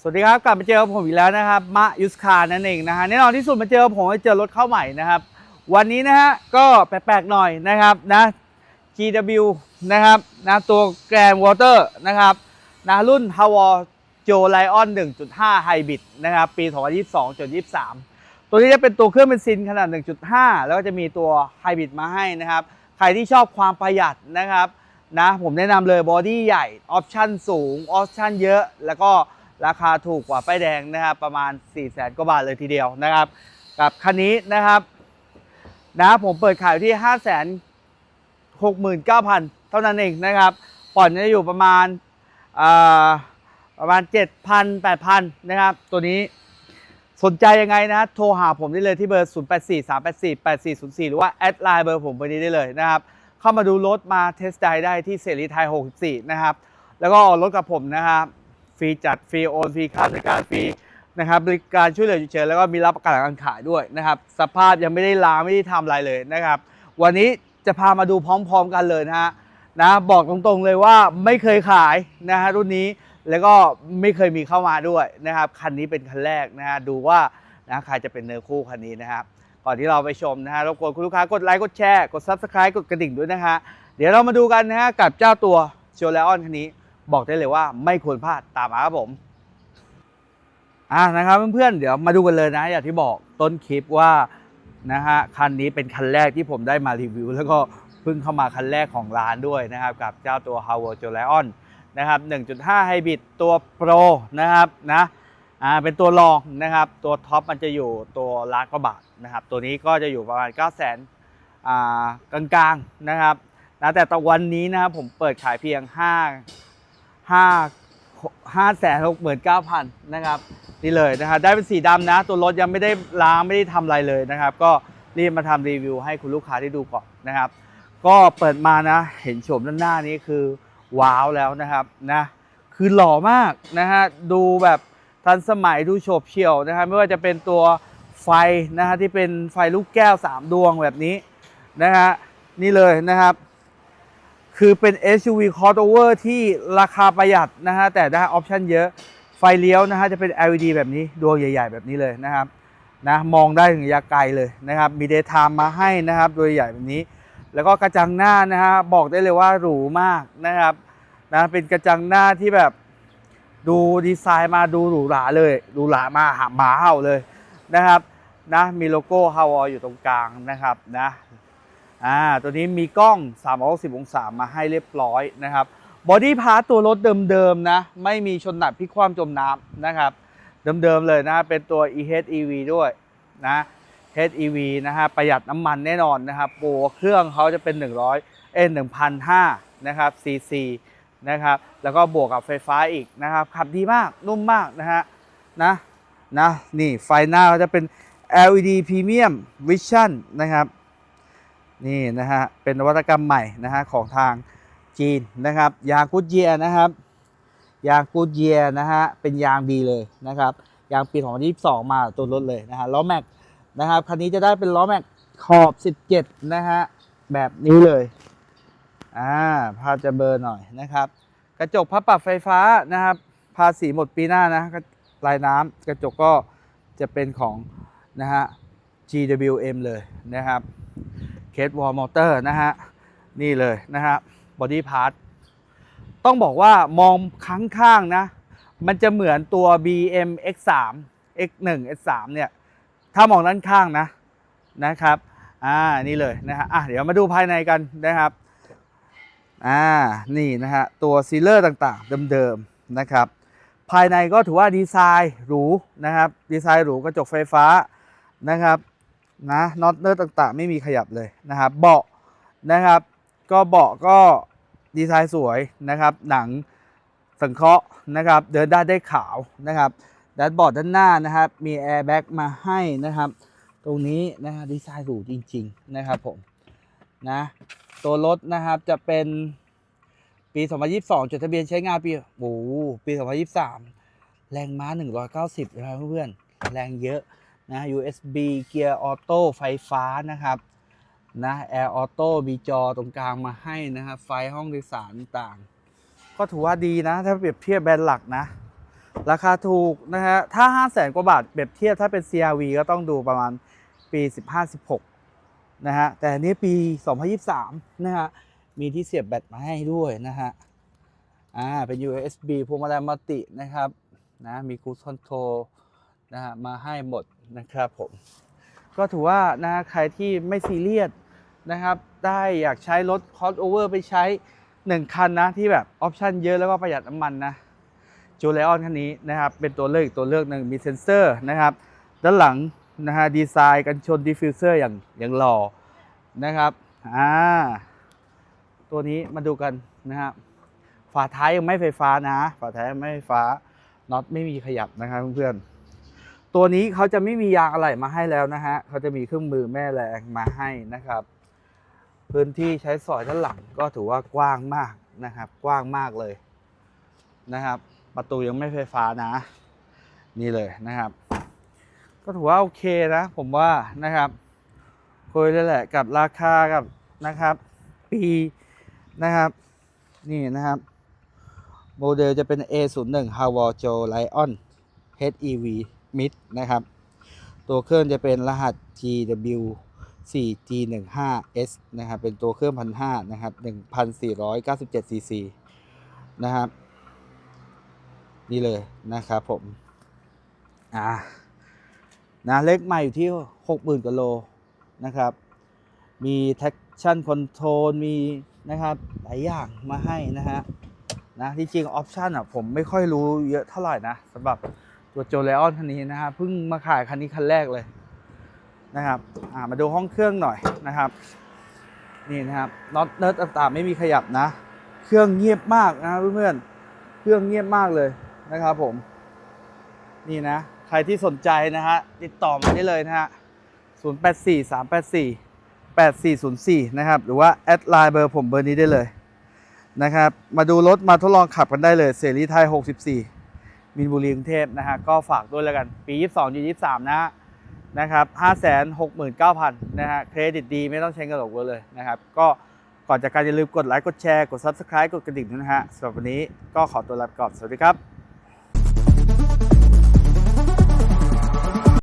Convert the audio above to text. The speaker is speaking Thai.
สวัสดีครับ กลับมาเจอกับผมอีกแล้วนะครับมะยุสคานั่นเองนะฮะแน่นอนที่สุดมาเจอผมมาเจอรถเข้าใหม่นะครับ วันนี้นะฮะก็แปลกๆหน่อยนะครับนะ GW นะครับนะตัวแกรนวอเตอร์นะครับนะรุ่น h a w a r Joe Lion 1.5 Hybrid นะครับปี 2022จน23 ตัวนี้จะเป็นตัวเครื่องเบนซินขนาด 1.5 แล้วก็จะมีตัวไฮบริดมาให้นะครับ ใครที่ชอบความประหยัดนะครับนะผมแนะนำเลยบอดี้ใหญ่ ออปชั่นสูง ออปชั่นเยอะแล้วก็ ราคาถูกกว่าป้ายแดงนะครับประมาณ 4 0 0แสนกว่าบาทเลยทีเดียวนะครับ กับคันนี้นะครับนะผมเปิดขายอยู่ที่ 5 6 9 0 0 0 เท่านั้นเองนะครับผ่อนจะอยู่ประมาณประมาณ 7,000 8,000 นะครับ ตัวนี้สนใจยังไงนะโทรหาผมได้เลยที่เบอร์ 0 8 4 3 8 4 8 4 0 4 หรือว่า แอดไลน์เบอร์ผมเบอร์นี้ได้เลยนะครับ เข้ามาดูรถมาเทสไดได้ที่เสรีไทย 64 นะครับ แล้วก็ออกรถกับผมนะครับ ฟรีจัดฟรีโอนฟรีค่าบริการฟรีนะครับบริการช่วยเหลือฉุกเฉินแล้วก็มีรับประกันหลังการขายด้วยนะครับ สภาพยังไม่ได้ล้างไม่ได้ทำอะไรเลยนะครับ วันนี้จะพามาดูพร้อมๆกันเลยนะฮะนะบอกตรงๆเลยว่าไม่เคยขายนะฮะรุ่นนี้แล้วก็ไม่เคยมีเข้ามาด้วยนะครับคันนี้เป็นคันแรกนะฮะดูว่านะใครจะเป็นเนื้อคู่คันนี้นะครับก่อนที่เราไปชมนะฮะรบกวนคุณลูกค้ากดไลค์กดแชร์กด Subscribe กดกระดิ่งด้วยนะฮะเดี๋ยวเรามาดูกันนะฮะกับเจ้าตัวโชลเลออนคันนี้ บอกได้เลยว่าไม่ควรพลาดตามมาครับผมอะนะครับเพื่อนๆเดี๋ยวมาดูกันเลยนะ อย่างที่บอกต้นคลิปว่านะฮะคันนี้เป็นคันแรกที่ผมได้มารีวิว แล้วก็เพิ่งเข้ามาคันแรกของร้านด้วยนะครับ กับเจ้าตัว h o w a r d j o l i o n นะครับ 1.5 Hybrid ตัว Pro นะครับนะอ่าเป็นตัวรองนะครับ ตัวท็อปมันจะอยู่ตัวล้านกว่าบาทนะครับ ตัวนี้ก็จะอยู่ประมาณ 9 0 0 0 0 0อ่ากลางๆนะครับนะแต่ตอนวันนี้นะครับผมเปิดขายเพียง 5 5 5 6 9 0 0 0นะครับนี่เลยนะครับได้เป็นสีดำนะ ตัวรถยังไม่ได้ล้างไม่ได้ทำอะไรเลยนะครับ ก็รีบมาทำรีวิวให้คุณลูกค้าได้ดูก่อนนะครับ ก็เปิดมานะ เห็นโฉมด้านหน้านี้คือว้าวแล้วนะครับนะคือหล่อมากนะฮะดูแบบทันสมัยดูโฉบเฉี่ยวนะครับไม่ว่าจะเป็นตัวไฟนะฮะที่เป็นไฟลูกแก้ว 3 ดวงแบบนี้นะฮะนี่เลยนะครับ คือเป็น SUV crossover ที่ราคาประหยัดนะฮะแต่ได้ออปชันเยอะไฟเลี้ยวนะฮะจะเป็น LED แบบนี้ดวงใหญ่ ๆ แบบนี้เลยนะครับนะมองได้ถึงระยะไกลเลยนะครับมี daytime มาให้นะครับดวงใหญ่แบบนี้ แล้วก็กระจังหน้านะฮะบอกได้เลยว่าหรูมากนะครับนะเป็นกระจังหน้าที่แบบดูดีไซน์มาดูหรูหราเลยหรูหรามาหาหมาเห่าเลยนะครับนะมีโลโก้ฮาวออยู่ตรงกลางนะครับนะ อ่าตัวนี้มีกล้อง 360 องศามาให้เรียบร้อยนะครับบอดี้พาร์ตตัวรถเดิมๆนะไม่มีชนหนักพลิกคว่ำจมน้ำนะครับเดิมๆเลยนะเป็นตัว EHEV ด้วยนะ HEV นะฮะประหยัดน้ำมันแน่นอนนะครับโปรเครื่องเขาจะเป็น 100เอ็น1,500นะครับ CC นะครับแล้วก็บวกกับไฟฟ้าอีกนะครับขับดีมากนุ่มมากนะฮะนะนะนี่ไฟหน้าเขาจะเป็น LED Premium Vision นะครับ นี่นะฮะเป็นนวัตกรรมใหม่นะฮะของทางจีนนะครับยางกูดเยียนะครับยางกูดเยียนะฮะเป็นยางดีเลยนะครับยางปี 2022 มาตัวรถเลยนะฮะล้อแม็กนะครับคันนี้จะได้เป็นล้อแม็กขอบ 17 นะฮะแบบนี้เลยอ่าภาพจะเบอร์หน่อยนะครับ กระจกพับปรับไฟฟ้านะครับภาษีหมดปีหน้านะลายน้ำกระจกก็จะเป็นของนะฮะ GWM เลยนะครับ สวอลมอเตอร์นะฮะ นี่เลยนะฮะบอดี้พาร์ทต้องบอกว่ามองข้างๆนะ มันจะเหมือนตัว BM X3 X1 X3 เนี่ย ถ้ามองด้านข้างนะนะครับ อ่า นี่เลยนะฮะ อะ เดี๋ยวมาดูภายในกันนะครับ อ่า นี่นะฮะ ตัวซีเลอร์ต่างๆ เดิมๆ นะครับ ภายในก็ถือว่าดีไซน์หรูนะครับ ดีไซน์หรูกระจกไฟฟ้านะครับ นะน็อตเนอร์ต่างๆ ไม่มีขยับเลยนะครับ เบาะนะครับ ก็เบาะก็ดีไซน์สวยนะครับ หนังสังเคราะห์นะครับ เดินได้ได้ขาวนะครับแดชบอร์ดด้านหน้านะครับ มีแอร์แบ็กมาให้นะครับ ตรงนี้นะฮะดีไซน์หรูจริง ๆ นะครับผมนะตัวรถนะครับจะเป็นปี 2022 จดทะเบียนใช้งานปีโอ้โหปี 2023 แรงม้า 190 นะครับเพื่อนๆแรงเยอะ นะ USB เกียร์ออโต้ไฟฟ้านะครับนะแอร์ออโต้มีจอตรงกลางมาให้นะครับไฟห้องโดยสารต่าง ก็ถือว่าดีนะ ถ้าเปรียบเทียบแบรนด์หลักนะ ราคาถูกนะฮะถ้า 5 0 0แสนกว่าบาทเปรียบเทียบถ้าเป็น CRV ก็ต้องดูประมาณปี 15-16 นะฮะ แต่อันนี้ปี 2023 นะฮะ มีที่เสียบแบตมาให้ด้วยนะฮะ อ่า เป็น USB พวงมาลัยมัลตินะครับ นะ มีคู c คอนโทรลนะฮะ มาให้หมด นะครับผมก็ถือว่านะฮะใครที่ไม่ซีเรียสนะครับ ได้อยากใช้รถคอสโอเวอร์ไปใช้หนึ่งคันนะที่แบบออปชันเยอะแล้วก็ประหยัดน้ำมันนะจูเลออนคันนี้นะครับ เป็นตัวเลือกอีกตัวเลือกหนึ่งมีเซ็นเซอร์นะครับ ด้านหลังนะฮะดีไซน์กันชนดิฟฟิวเซอร์อย่างอย่างหล่อนะครับอ่าตัวนี้มาดูกันนะครับฝาท้ายยังไม่ไฟฟ้านะ ฝาท้ายไม่ไฟฟ้าน็อตไม่มีขยับนะครับเพื่อนๆ ตัวนี้เขาจะไม่มียางอะไหล่มาให้แล้วนะฮะเขาจะมีเครื่องมือแม่แรงมาให้นะครับ พื้นที่ใช้สอยด้านหลังก็ถือว่ากว้างมากนะครับ กว้างมากเลยนะครับ ประตูยังไม่ไฟฟ้านะ นี่เลยนะครับ ก็ถือว่าโอเคนะ ผมว่านะครับคุยเลยแหละกับราคากับนะครับ ปีนะครับ นี่นะครับโมเดลจะเป็น A01 h a w a j o Lion HEV Mid นะครับ ตัวเครื่องจะเป็นรหัส GW 4 G15S นะครับเป็นตัวเครื่องพันห้านะครับ1,497 cc นะครับ นี่เลยนะครับผมอ่านะเลขใหม่อยู่ที่ 60,000กว่าโลนะครับ มี traction control มีนะครับหลายอย่างมาให้นะฮะนะที่จริงออปชันอะผมไม่ค่อยรู้เยอะเท่าไหร่นะสำหรับ ตัวโจเลออนคันนี้นะฮะเพิ่งมาขายคันนี้คันแรกเลยนะครับมาดูห้องเครื่องหน่อยนะครับนี่นะครับน็อตเนิร์ดต่างๆไม่มีขยับนะ เครื่องเงียบมากนะเพื่อนๆเครื่องเงียบมากเลยนะครับผม นี่นะ ใครที่สนใจนะฮะติดต่อมาได้เลยนะฮะ084 384 8404 นะครับ หรือว่าแอดไลน์เบอร์ผมเบอร์นี้ได้เลยนะครับ มาดูรถมาทดลองขับกันได้เลย เสรีไทย 64 มินบุรีกรุงเทพนะฮะก็ฝากด้วยแล้วกัน ปี 22ยู23 นะฮะนะครับ569,000นะฮะเครดิตดีไม่ต้องใช้เงินหลอกเลยนะครับก็ก่อนจากการอย่าลืมกดไลค์กดแชร์กด Subscribe กดกระดิ่งด้วยนะฮะสำหรับวันนี้ก็ขอตัวลาไปก่อนสวัสดีครับ